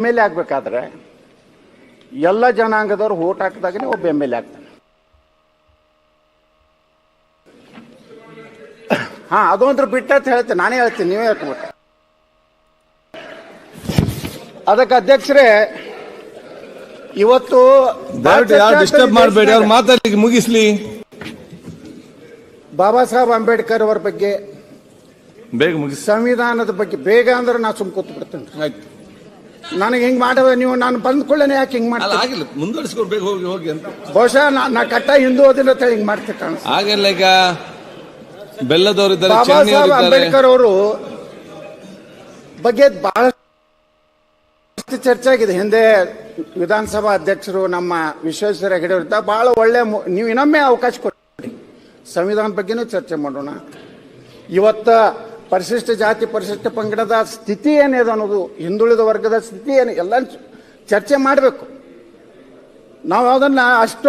M L A ಆಗ್ಬೇಕಾದ್ರೆ ಎಲ್ಲ ಜನಾಂಗದವರು ಓಟ್ ಹಾಕಿದಾಗನೇ ಒಬ್ಬ ಎಂ ಎಲ್ ಎ ಆಗ್ತಾನೆ. ಹಾ ಅದೊಂದ್ರ ಬಿಟ್ಟ ಅಂತ ಹೇಳ್ತೇನೆ. ನಾನೇ ಹೇಳ್ತೀನಿ ನೀವೇ ಹೇಳ್ಕೊಬೇಕು. ಅದಕ್ಕೆ ಅಧ್ಯಕ್ಷರೇ ಇವತ್ತು ಡಿಸ್ಟರ್ಬ್ ಮಾಡಬೇಡಿ ಅವ್ರು ಮಾತಾಡ್ಲಿಕ್ಕೆ ಮುಗಿಸ್ಲಿ. ಬಾಬಾ ಸಾಹೇಬ್ ಅಂಬೇಡ್ಕರ್ ಅವರ ಬಗ್ಗೆ ಬೇಗ ಮುಗಿಸ್. ಸಂವಿಧಾನದ ಬಗ್ಗೆ ಬೇಗ ಅಂದ್ರೆ ನಾ ಸುಮ್ ಕೂತ್ ಬಿಡ್ತೇನೆ ಆಯ್ತು. ನನಗೆ ಹಿಂಗ್ ಮಾಡ ನೀವು ನಾನು ಬಂದ್ಕೊಳ್ಳೇನೆ ಯಾಕೆ ಹಿಂಗ್ ಮಾಡ್ತೀನಿ ಆಗಿಲ್ಲ. ಮುಂದುವರಿಸ್ಕೊಂಡು ಬೇಗ ಹೋಗಿ ಹೋಗಿ ಅಂತ. ಬಹುಶಃ ನಾ ನಾ ಕಟ್ಟ ಹಿಂದೂ ಓದಿಲ್ಲ ಅಂತ ಹಿಂಗ್ ಮಾಡ್ತೀನಿ ಕಾಣಿಸ್ತು ಆಗಿಲ್ಲ ಈಗ ಬೆಲ್ಲದವರಿದ್ದಾರೆ ಬಾಬಾ ಸಾಹೇಬ್ ಚೆನ್ನಿಯವರಿದ್ದಾರೆ ಅಂಬೇಡ್ಕರ್ ಅವರು ಬಗ್ಗೆ ಬಹಳ ಚರ್ಚೆ ಆಗಿದೆ. ಹಿಂದೆ ವಿಧಾನಸಭಾ ಅಧ್ಯಕ್ಷರು ನಮ್ಮ ವಿಶ್ವೇಶ್ವರ ಹೆಗಡೆ ಅವ್ರು ಇದ್ದಾಗ ಬಹಳ ಒಳ್ಳೆ ಮು- ನೀವು ಇನ್ನೊಮ್ಮೆ ಅವಕಾಶ ಕೊಡಿ ಸಂವಿಧಾನ ಬಗ್ಗೆನೂ ಚರ್ಚೆ ಮಾಡೋಣ. ಇವತ್ತ ಪರಿಶಿಷ್ಟ ಜಾತಿ, ಪರಿಶಿಷ್ಟ ಪಂಗಡದ ಸ್ಥಿತಿ ಏನಿದೆ ಅನ್ನೋದು, ಹಿಂದುಳಿದ ವರ್ಗದ ಸ್ಥಿತಿ ಏನು ಎಲ್ಲ ಚರ್ಚೆ ಮಾಡಬೇಕು. ನಾವು ಅದನ್ನ ಅಷ್ಟೋ